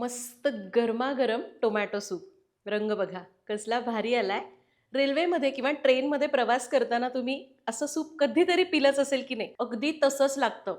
मस्त गरमागरम tomato soup. रंग बघा कसला भारी आलाय. रेल्वेमध्ये किंवा ट्रेनमध्ये प्रवास करताना तुम्ही असं सूप कधीतरी पिलंच असेल की नाही अगदी तसंच लागतं.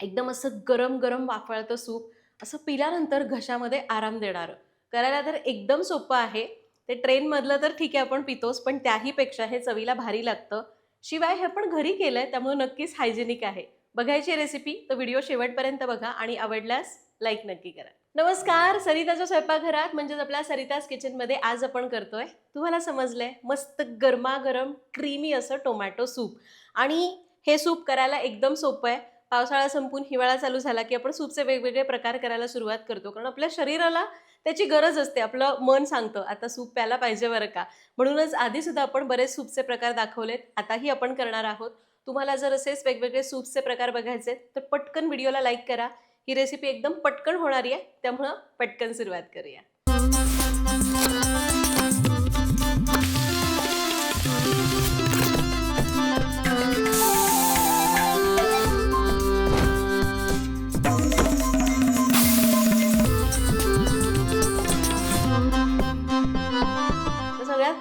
एकदम असं गरम गरम वाफाळतं सूप असं पिल्यानंतर घशामध्ये आराम देणारं. करायला तर एकदम सोपं आहे. ते ट्रेनमधलं तर ठीक आहे आपण पितोच पण त्याहीपेक्षा हे चवीला भारी लागतं. शिवाय हे आपण घरी केलंय त्यामुळे नक्कीच हायजेनिक आहे. बघायची रेसिपी तर व्हिडिओ शेवटपर्यंत बघा आणि आवडल्यास लाईक नक्की करा. नमस्कार सरिताच्या स्वयंपाकघरात म्हणजेच आपल्या सरिताज किचनमध्ये आज आपण करतोय. तुम्हाला समजलंय मस्त गरमागरम क्रीमी असं टोमॅटो सूप आणि हे सूप करायला एकदम सोपं आहे. पावसाळा संपून हिवाळा चालू झाला की आपण सूपचे वेगवेगळे प्रकार करायला सुरुवात करतो. कारण आपल्या शरीराला त्याची गरज असते आपलं मन सांगतं आता सूप प्यायला पाहिजे बरं का? म्हणूनच आधीसुद्धा आपण बरेच सूपचे प्रकार दाखवलेत आताही आपण करणार आहोत. तुम्हाला जर असेच वेगवेगळे सूपचे प्रकार बघायचे तर पटकन व्हिडिओला लाईक करा. ही रेसिपी एकदम पटकन होणारी आहे त्यामुळं पटकन सुरुवात करूया.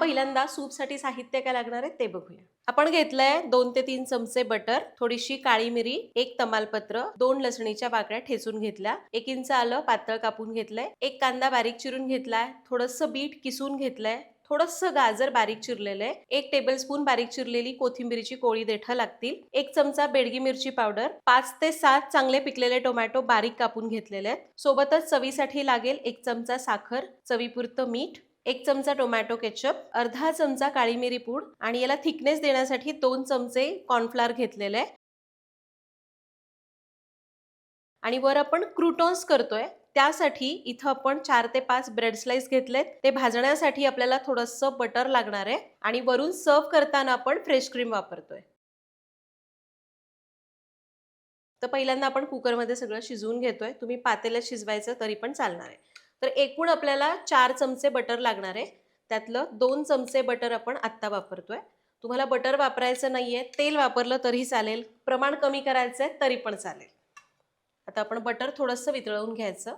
पहिल्यांदा सूपसाठी साहित्य काय लागणार आहे ते बघूया. आपण घेतलंय दोन ते तीन चमचे बटर थोडीशी काळी मिरी एक तमालपत्र दोन लसणीच्या बाकड्या ठेचून घेतल्या एक इंच आलं पातळ कापून घेतलंय एक कांदा बारीक चिरून घेतलाय थोडस बीट किसून घेतलंय थोडस गाजर बारीक चिरलेलं आहे एक टेबलस्पून बारीक चिरलेली कोथिंबीरीची कोळी देठं लागतील एक चमचा बेडगी मिरची पावडर पाच ते सात चांगले पिकलेले टोमॅटो बारीक कापून घेतलेले आहेत. सोबतच चवीसाठी लागेल एक चमचा साखर चवीपुरतं मीठ एक चमचा टोमॅटो केचप अर्धा चमचा काळी मिरी पूड आणि याला थिकनेस देण्यासाठी दोन चमचे कॉर्नफ्लावर घेतलेले. आहे आणि वर आपण क्रुटॉन्स करतोय. त्यासाठी इथं आपण चार ते पाच ब्रेड स्लाइस घेतलेत. ते भाजण्यासाठी आपल्याला थोडंसं बटर लागणार आहे आणि वरून सर्व करताना आपण फ्रेश क्रीम वापरतोय. तर पहिल्यांदा आपण कुकरमध्ये सगळं शिजवून घेतोय. तुम्ही पातेल्यात शिजवायचं तरी पण चालणार आहे. तर एकूण आपल्याला चार चमचे बटर लागणार आहे. त्यातलं दोन चमचे बटर आपण आत्ता वापरतोय. तुम्हाला बटर वापरायचं नाहीये तेल वापरलं तरी चालेल प्रमाण कमी करायचं आहे तरी पण चालेल. आता आपण बटर थोडंसं वितळवून घ्यायचं.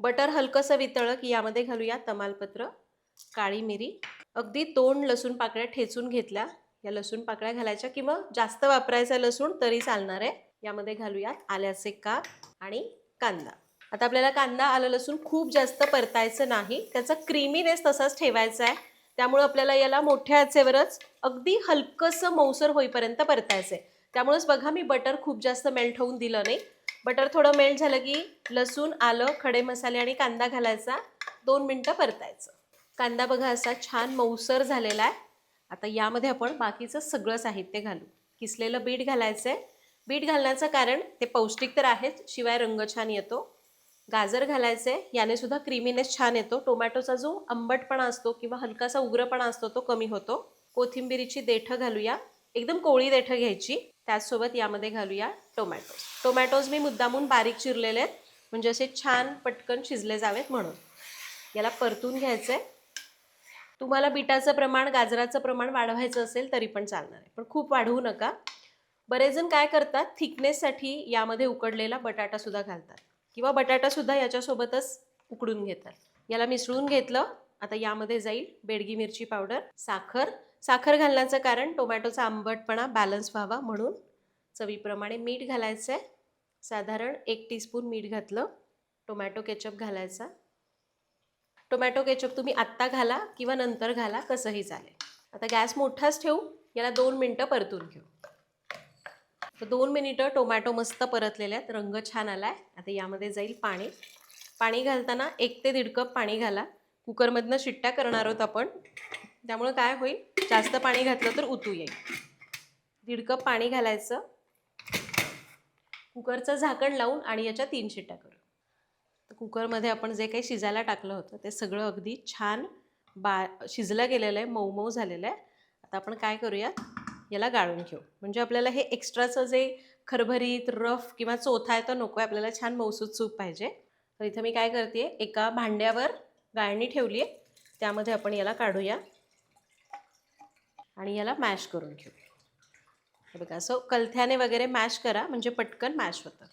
बटर हलकंसं वितळलं की यामध्ये घालूया तमालपत्र काळी मिरी अगदी दोन लसूण पाकळ्या ठेचून घेतल्या. या लसूण पाकळ्या घालायच्या किंवा जास्त वापरायचा लसूण तरी चालणार आहे. यामध्ये घालूयात आल्याचे काप आणि कांदा. आता आपल्याला कांदा आलं लसूण खूप जास्त परतायचं नाही. त्याचा क्रीमीनेस तसाच ठेवायचा आहे. त्यामुळे आपल्याला याला मोठ्या आचेवरच अगदी हलकंसं मऊसर होईपर्यंत परतायचं आहे त्यामुळेच बघा मी बटर खूप जास्त मेल्ट होऊन दिलं नाही. बटर थोडं मेल्ट झालं की लसूण आलं खडे मसाले आणि कांदा घालायचा. दोन मिनटं परतायचं. कांदा बघा असा छान मऊसर झालेला आहे. आता यामध्ये आपण बाकीचं सगळं साहित्य घालू. किसलेलं बीट घालायचं आहे बीट घालण्याचं कारण ते पौष्टिक तर आहेच शिवाय रंग छान येतो. गाजर घालायचं आहे याने सुद्धा क्रीमीनेस छान येतो. टोमॅटोचा जो आंबटपणा असतो किंवा हलकासा उग्रपणा असतो तो कमी होतो. कोथिंबिरीची देठं घालूया. एकदम कोळी देठं घ्यायची. त्याचसोबत यामध्ये घालूया टोमॅटोज. टोमॅटोज मी मुद्दामून बारीक चिरलेले आहेत. म्हणजे असे छान पटकन शिजले जावेत म्हणून. याला परतून घ्यायचं आहे तुम्हाला बिटाचं प्रमाण गाजराचं प्रमाण वाढवायचं असेल तरी पण चालणार आहे. पण खूप वाढवू नका. बरेच जण काय करतात? थिकनेससाठी यामध्ये उकडलेला बटाटासुद्धा घालतात. किंवा बटाटासुद्धा याच्यासोबतच उकडून घेतात. याला मिसळून घेतलं आता यामध्ये जाईल बेडगी मिरची पावडर साखर. साखर घालण्याचं कारण टोमॅटोचा आंबटपणा बॅलन्स व्हावा म्हणून चवीप्रमाणे मीठ घालायचं आहे साधारण एक टीस्पून मीठ घातलं टोमॅटो केचप घालायचा. टोमॅटो केचप तुम्ही आत्ता घाला किंवा नंतर घाला कसंही चालेल. आता गॅस मोठाच ठेवू याला दोन मिनटं परतून घेऊ. तर दोन मिनिटं टोमॅटो मस्त परतलेले आहेत. रंग छान आला आहे आता यामध्ये जाईल पाणी. पाणी घालताना एक ते दीड कप पाणी घाला. कुकरमधनं शिट्ट्या करणार आहोत आपण. त्यामुळं काय होईल? जास्त पाणी घातलं तर उतू येईल. दीड कप पाणी घालायचं. कुकरचं झाकण लावून आणि याच्या तीन शिट्ट्या करू. तर कुकरमध्ये आपण जे काही शिजायला टाकलं होतं ते सगळं अगदी छान बा शिजलं गेलेलं आहे. मऊ मऊ झालेलं आहे. आता आपण काय करूयात? याला गाळून घेऊ. म्हणजे आपल्याला हे एक्स्ट्राचं जे खरभरीत रफ किंवा चोथा आहे तर नको आहे. आपल्याला छान मौसूद सूप पाहिजे. तर इथं मी काय करते एका भांड्यावर गाळणी ठेवली आहे. त्यामध्ये आपण याला काढूया. आणि याला मॅश करून घेऊ. हे बघा असं कलथ्याने वगैरे मॅश करा म्हणजे पटकन मॅश होतं.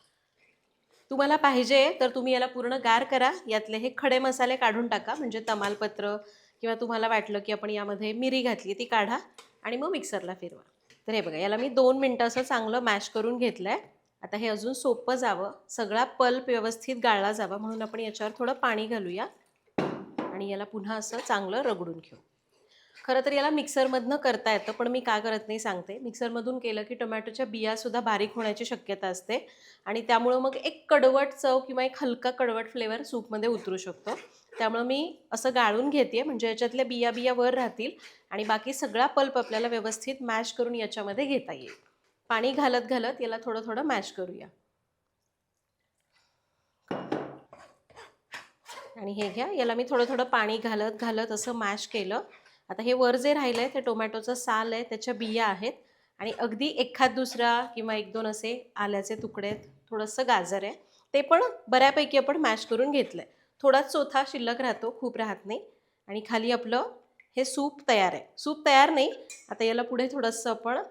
तुम्हाला पाहिजे तर तुम्ही याला पूर्ण गार करा. यातले हे खडे मसाले काढून टाका. म्हणजे तमालपत्र किंवा तुम्हाला वाटलं की आपण यामध्ये मिरी घातली ती काढा. आणि मग मिक्सरला फिरवा. तर हे बघा याला मी दोन मिनटं असं चांगलं मॅश करून घेतलं आहे आता हे अजून सोपं जावं. सगळा पल्प व्यवस्थित गाळला जावा म्हणून आपण याच्यावर थोडं पाणी घालूया. आणि याला पुन्हा असं चांगलं रगडून घेऊ. खरं तर याला मिक्सरमधनं करता येतं पण मी का करत नाही सांगते. मिक्सरमधून केलं की टोमॅटोच्या बियासुद्धा बारीक होण्याची शक्यता असते. आणि त्यामुळं मग एक कडवट चव किंवा एक हलका कडवट फ्लेवर सूपमध्ये उतरू शकतो. त्यामुळं मी असं गाळून घेते म्हणजे याच्यातल्या बिया बिया वर राहतील आणि बाकी सगळा पल्प आपल्याला व्यवस्थित मॅश करून याच्यामध्ये घेता येईल. पाणी घालत घालत याला थोडं थोडं मॅश करूया. आणि हे घ्या याला मी थोडं थोडं पाणी घालत घालत असं मॅश केलं. आता हे वर जे राहिलं आहे ते टोमॅटोचं साल आहे त्याच्या बिया आहेत. आणि अगदी एखाद दुसरा किंवा एक दोन असे आल्याचे तुकडे आहेत थोडंसं गाजर आहे ते पण बऱ्यापैकी आपण मॅश करून घेतलं आहे थोडाच चोथा शिल्लक राहतो खूप राहत नाही. आणि खाली आपलं हे सूप तयार आहे. सूप तयार नाही. आता याला पुढे थोडंसं आपण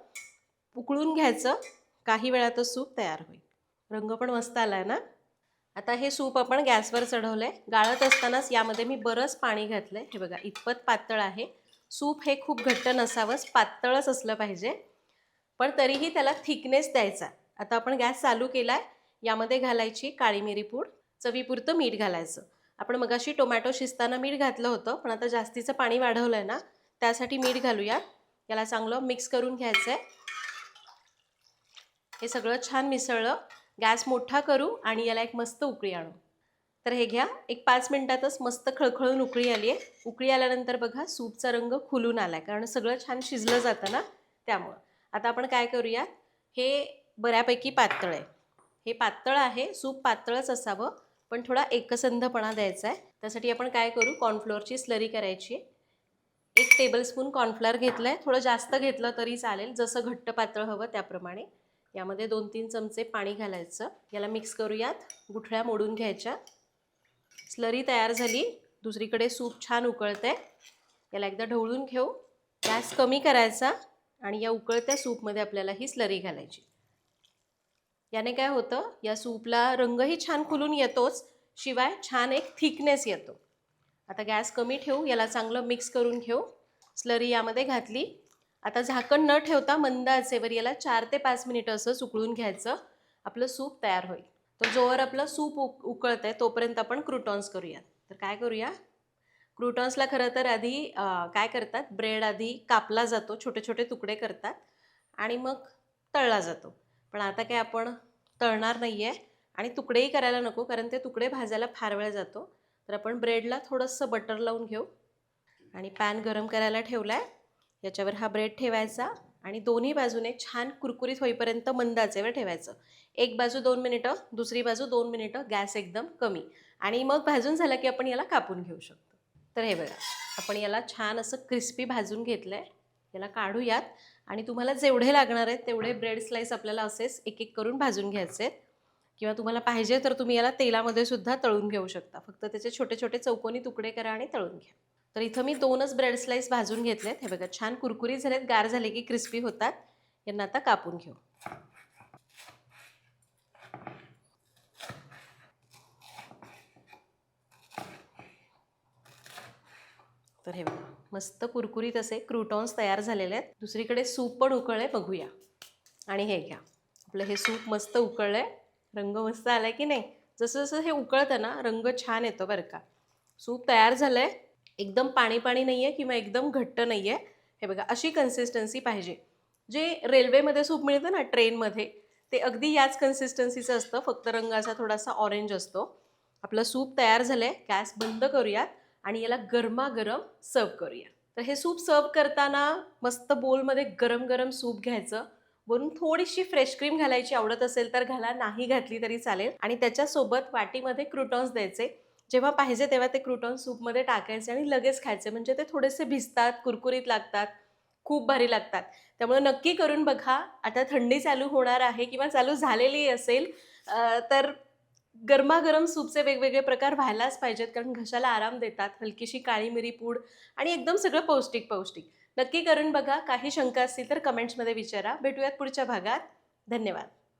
उकळून घ्यायचं. काही वेळातच सूप तयार होईल. रंग पण मस्त आला आहे ना? आता हे सूप आपण गॅसवर चढवलं आहे गाळत असतानाच यामध्ये मी बरंच पाणी घातलं आहे हे बघा इतपत पातळ आहे. सूप हे खूप घट्ट नसावंच पातळच असलं पाहिजे. पण तरीही त्याला थिकनेस द्यायचा आता आपण गॅस चालू केला आहे यामध्ये घालायची काळी मिरी पूड चवीपुरतं मीठ घालायचं. आपण मगाशी टोमॅटो शिजताना मीठ घातलं होतं पण आता जास्तीचं पाणी वाढवलं आहे ना त्यासाठी मीठ घालूया याला चांगलं मिक्स करून घ्यायचं आहे हे सगळं छान मिसळलं. गॅस मोठा करू आणि याला एक मस्त उकळी आणू. तर हे घ्या एक पाच मिनटातच मस्त खळखळून उकळी आली आहे. उकळी आल्यानंतर बघा सूपचा रंग खुलून आला आहे कारण सगळं छान शिजलं जातं ना त्यामुळं. आता आपण काय करूया हे बऱ्यापैकी पातळ आहे. हे पातळ आहे सूप पातळच असावं. पण थोडा एकसंधपणा द्यायचा आहे. त्यासाठी आपण काय करू? कॉर्नफ्लोअरची स्लरी करायची एक टेबलस्पून कॉर्नफ्लॉर घेतलं आहे थोडं जास्त घेतलं तरी चालेल. जसं घट्ट पातळ हवं त्याप्रमाणे. यामध्ये दोन तीन चमचे पाणी घालायचं. याला मिक्स करूयात. गुठळ्या मोडून घ्यायच्या. स्लरी तयार झाली. दुसरीकडे सूप छान उकळते याला एकदा ढवळून घेऊ. गॅस कमी करायचा आणि या उकळत्या सूपमध्ये आपल्याला ही स्लरी घालायची. याने काय होतं? या सूपला रंगही छान खुलून येतोच शिवाय छान एक थिकनेस येतो. आता गॅस कमी ठेवू याला चांगलं मिक्स करून घेऊ. स्लरी यामध्ये घातली. आता झाकण न ठेवता मंद आचेवर याला चार ते पाच मिनिटं असं उकळून घ्यायचं. आपलं सूप तयार होईल. तर जोवर आपलं सूप उक उकळतं आहे तोपर्यंत आपण क्रुटॉन्स करूयात. तर काय करूया? क्रुटॉन्सला खरं तर आधी काय करतात? ब्रेड आधी कापला जातो छोटे छोटे तुकडे करतात. आणि मग तळला जातो. पण आता काय आपण तळणार नाही आहे आणि तुकडेही करायला नको कारण ते तुकडे भाजायला फार वेळ जातो. तर आपण ब्रेडला थोडंसं बटर लावून घेऊ. आणि पॅन गरम करायला ठेवला आहे याच्यावर हा ब्रेड ठेवायचा आणि दोन्ही बाजूने छान कुरकुरीत होईपर्यंत मंद आचेवर ठेवायचं. एक बाजू दोन मिनिटं दुसरी बाजू दोन मिनिटं गॅस एकदम कमी. आणि मग भाजून झालं की आपण याला कापून घेऊ शकतो. तर हे बघा आपण याला छान असं क्रिस्पी भाजून घेतलं आहे याला काढूयात. आणि तुम्हाला जेवढे लागणार आहेत तेवढे ब्रेड स्लाईस आपल्याला असेच एक एक करून भाजून घ्यायचे आहेत. किंवा तुम्हाला पाहिजे तर तुम्ही याला तेलामध्ये सुद्धा तळून घेऊ शकता. फक्त त्याचे छोटे छोटे चौकोनी तुकडे करा आणि तळून घ्या. तर इथं मी दोनच ब्रेड स्लाईस भाजून घेतलेत हे बघा छान कुरकुरी झालेत गार झाले की क्रिस्पी होतात. यांना आता कापून घेऊ. तर हे बघा. मस्त कुरकुरीत असे क्रुटॉन्स तयार झालेले आहेत. दुसरीकडे सूप पण उकळले बघूया. आणि हे घ्या. आपलं हे सूप मस्त उकळलं आहे रंग मस्त आला आहे की नाही? जसं जसं हे उकळतं ना रंग छान येतो बरं का. सूप तयार झालं आहे एकदम पाणी पाणी नाही आहे किंवा एकदम घट्ट नाही आहे हे बघा अशी कन्सिस्टन्सी पाहिजे. जे रेल्वेमध्ये सूप मिळतं ना ट्रेनमध्ये ते अगदी याच कन्सिस्टन्सीचं असतं. फक्त रंगाचा थोडासा ऑरेंज असतो. आपलं सूप तयार झालं आहे गॅस बंद करूयात. आणि याला गरमागरम सर्व करूया. तर हे सूप सर्व करताना मस्त बोलमध्ये गरम गरम सूप घ्यायचं. वरून थोडीशी फ्रेश क्रीम घालायची आवडत असेल तर घाला नाही घातली तरी चालेल. आणि त्याच्यासोबत वाटीमध्ये क्रुटॉन्स द्यायचे. जेव्हा पाहिजे तेव्हा ते क्रुटॉन सूपमध्ये टाकायचे आणि लगेच खायचे. म्हणजे ते थोडेसे भिजतात कुरकुरीत लागतात खूप भारी लागतात. त्यामुळे नक्की करून बघा. आता थंडी चालू होणार आहे किंवा चालू झालेली असेल तर गरमागरम सूपचे वेगवेगळे प्रकार व्हायलाच पाहिजेत कारण घशाला आराम देतात हलकीशी काळी मिरी पूड आणि एकदम सगळं पौष्टिक पौष्टिक. नक्की करून बघा काही शंका असतील तर कमेंट्समध्ये विचारा. भेटूयात पुढच्या भागात. धन्यवाद.